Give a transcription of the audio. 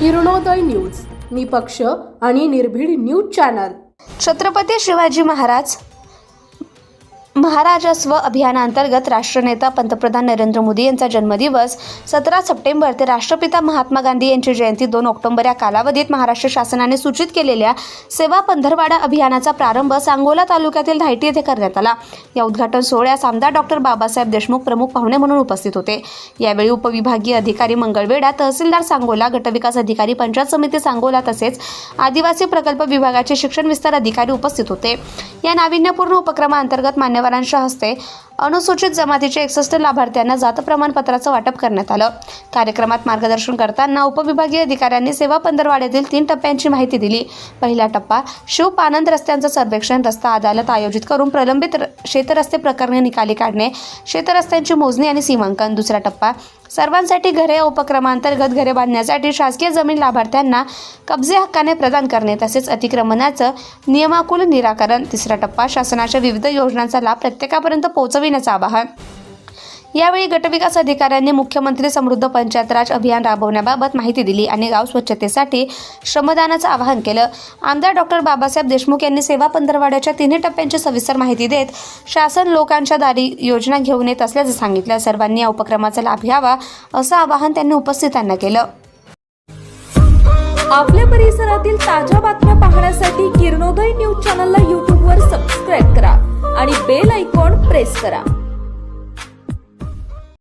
Kiranoday news. निपक्ष आणि निर्भीड न्यूज चॅनल. छत्रपती शिवाजी महाराज महाराजस्व अभियानांतर्गत राष्ट्रनेता पंतप्रधान नरेंद्र मोदी यांचा जन्मदिवस सतरा सप्टेंबर ते राष्ट्रपिता महात्मा गांधी यांची जयंती दोन ऑक्टोबर या कालावधीत महाराष्ट्र शासनाने सूचित केलेल्या सेवा पंधरवाडा अभियानाचा प्रारंभ सांगोला तालुक्यातील धायटी येथे करण्यात आला. या उद्घाटन सोहळ्यास आमदार डॉक्टर बाबासाहेब देशमुख प्रमुख पाहुणे म्हणून उपस्थित होते. यावेळी उपविभागीय अधिकारी मंगळवेढा तहसीलदार सांगोला गटविकास अधिकारी पंचायत समिती सांगोला तसेच आदिवासी प्रकल्प विभागाचे शिक्षण विस्तार अधिकारी उपस्थित होते. या नाविन्यपूर्ण उपक्रमाअंतर्गत मान्यवरांच्या हस्ते अनुसूचित जमातीच्या एकसष्ट लाभार्थ्यांना जात प्रमाणपत्राचं वाटप करण्यात आलं. कार्यक्रमात मार्गदर्शन करताना उपविभागीय अधिकाऱ्यांनी सेवा पंधरवाड्यातील तीन टप्प्यांची माहिती दिली. पहिला टप्पा शिवपानंद रस्त्यांचं सर्वेक्षण रस्ता अदालत आयोजित करून प्रलंबित र- शेतरस्ते प्रकरणे निकाली काढणे शेतरस्त्यांची मोजणी आणि सीमांकन. दुसरा टप्पा सर्वांसाठी घरे या उपक्रमांतर्गत घरे बांधण्यासाठी शासकीय जमीन लाभार्थ्यांना कब्जे हक्काने प्रदान करणे तसेच अतिक्रमणाचं नियमाकुल निराकरण. तिसरा टप्पा शासनाच्या विविध योजनांचा लाभ प्रत्येकापर्यंत पोहोचविण्याचं आवाहन. यावेळी गटविकास अधिकाऱ्यांनी मुख्यमंत्री समृद्ध पंचायत राज अभियान राबवण्याबाबत माहिती दिली आणि गाव स्वच्छतेसाठी श्रमदानाचं आवाहन केलं. आमदार डॉक्टर बाबासाहेब देशमुख यांनी सेवा पंधरवाड्याच्या तिन्ही टप्प्यांची सविस्तर माहिती देत शासन लोकांच्या दारी योजना घेऊन येत असल्याचं सांगितलं. सर्वांनी या उपक्रमाचा लाभ घ्यावा असं आवाहन त्यांनी उपस्थितांना केलं. आपल्या परिसरातील ताज्या बातम्या पाहण्यासाठी किरणोदय न्यूज चॅनलला यूट्यूबवर बेल आयकॉन प्रेस करा.